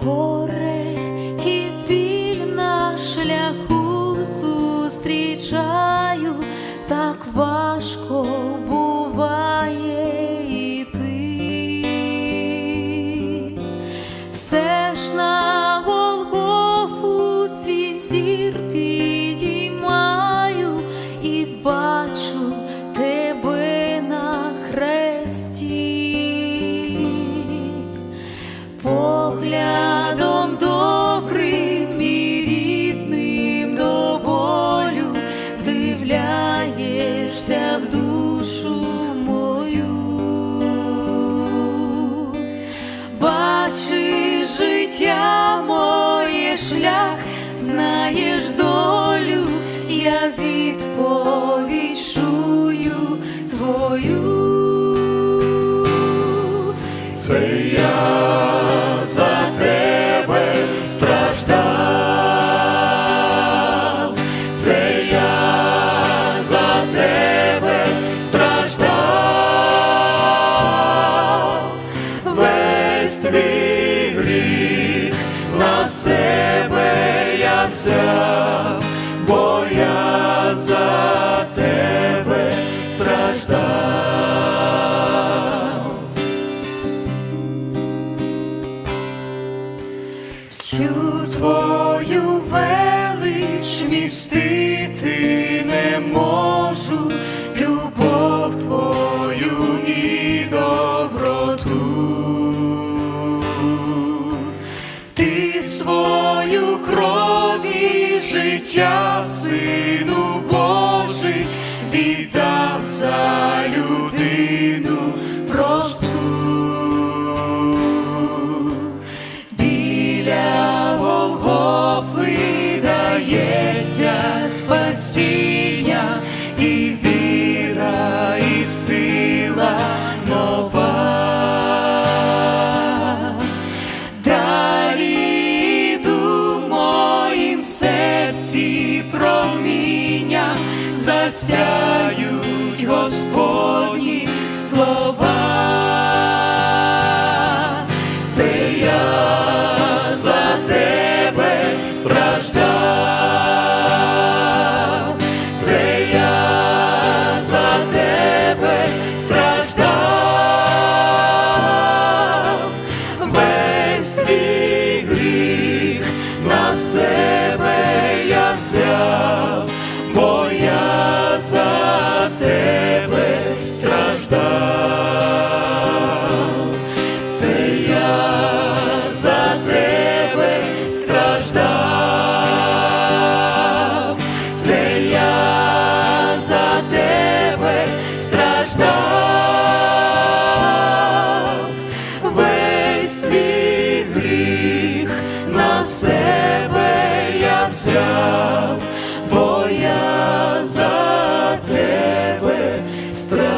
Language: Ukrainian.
Горе і біль на шляху зустрічаю, Поглядом добрим і рідним до болю вдивляєшся в душу мою, бачиш життя моє шлях, знаєш долю, я відповідь чую твою. Це я за тебе страждав, це я за тебе страждав, весь твій гріх на себе я взяв, Всю твою велич містити не можу, любов твою і доброту. Ти свою кров і життя, сину серці проміння, засяють Господні слова. Це я за тебе страждав, страждав.